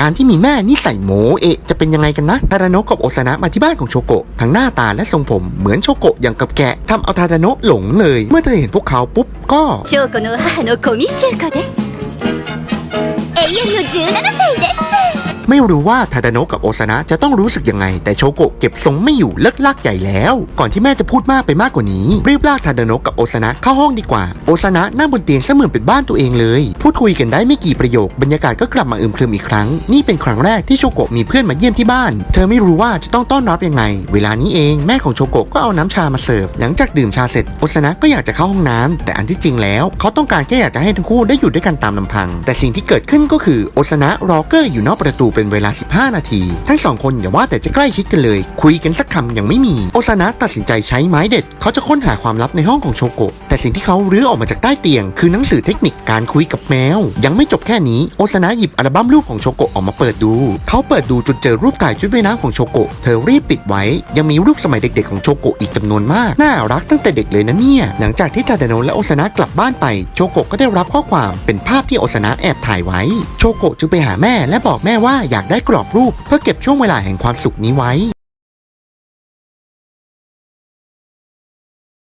การที่มีแม่นิสัยโมเอะจะเป็นยังไงกันนะ ทาดาโนะกับโอซานะมาที่บ้านของโชโกะ ทั้งหน้าตาและทรงผมเหมือนโชโกะอย่างกับแกะทำเอาทาดาโนะหลงเลย เมื่อเธอเห็นพวกเขาปุ๊บก็ 翔子の母の小見修子です永遠の17歳です ไม่รู้ว่าทาดาโนะกับโอซานะจะต้องรู้สึกยังไง แต่โชโกะเก็บทรงไม่อยู่เลิกลากใหญ่แล้ว ก่อนที่แม่จะพูดมากไปมากกว่านี้ รีบลากทาดาโนะกับโอซานะเข้าห้องดีกว่า โอซานะนั่งบนเตียงเสมือนเป็นบ้านตัวเองเลย พูดคุยกันได้ไม่กี่ประโยคบรรยากาศก็กลับมาอึมครึมอีกครั้ง นี่เป็นครั้งแรกที่โชโกะมีเพื่อนมาเยี่ยมที่บ้าน เธอไม่รู้ว่าจะต้องต้อนรับยังไง เวลานี้เองแม่ของโชโกะก็เอาน้ำชามาเสิร์ฟหลังจากดื่มชาเสร็จโอซานะก็อยากจะเข้าห้องน้ำแต่อันที่จริงแล้วเขาต้องการแค่อยากจะให้ทั้งคู่ได้อยู่ด้วยกันตามลำพัง แต่สิ่งที่เกิดขึ้นก็คือโอซานะรอเกอร์อยู่นอกประตูเป็นเวลา 15 นาที ทั้งสองคนอย่าว่าแต่จะใกล้ชิดกันเลย คุยกันสักคำยังไม่มี โอซานะตัดสินใจใช้ไม้เด็ด เขาจะค้นหาความลับในห้องของโชโกะแต่สิ่งที่เขารื้อออกมาจากใต้เตียง คือหนังสือเทคนิคการคุยกับแมว ยังไม่จบแค่นี้โอซานะหยิบอัลบั้มรูปของโชโกะออกมาเปิดดู เขาเปิดดูจนเจอรูปถ่ายชุดว่ายน้ำของโชโกะเธอรีบปิดไว้ ยังมีรูปสมัยเด็กๆของโชโกะอีกจำนวนมากน่ารักตั้งแต่เด็กเลยนะเนี่ยหลังจากที่ทาเดโนและโอซานะกลับบ้านไปโชโกะก็ได้รับข้อความเป็นภาพที่โอซานะแอบถ่ายไว้ โชโกะจึงไปหาแม่และบอกแม่ว่าอยากได้กรอบรูป เพื่อเก็บช่วงเวลาแห่งความสุขนี้ไว้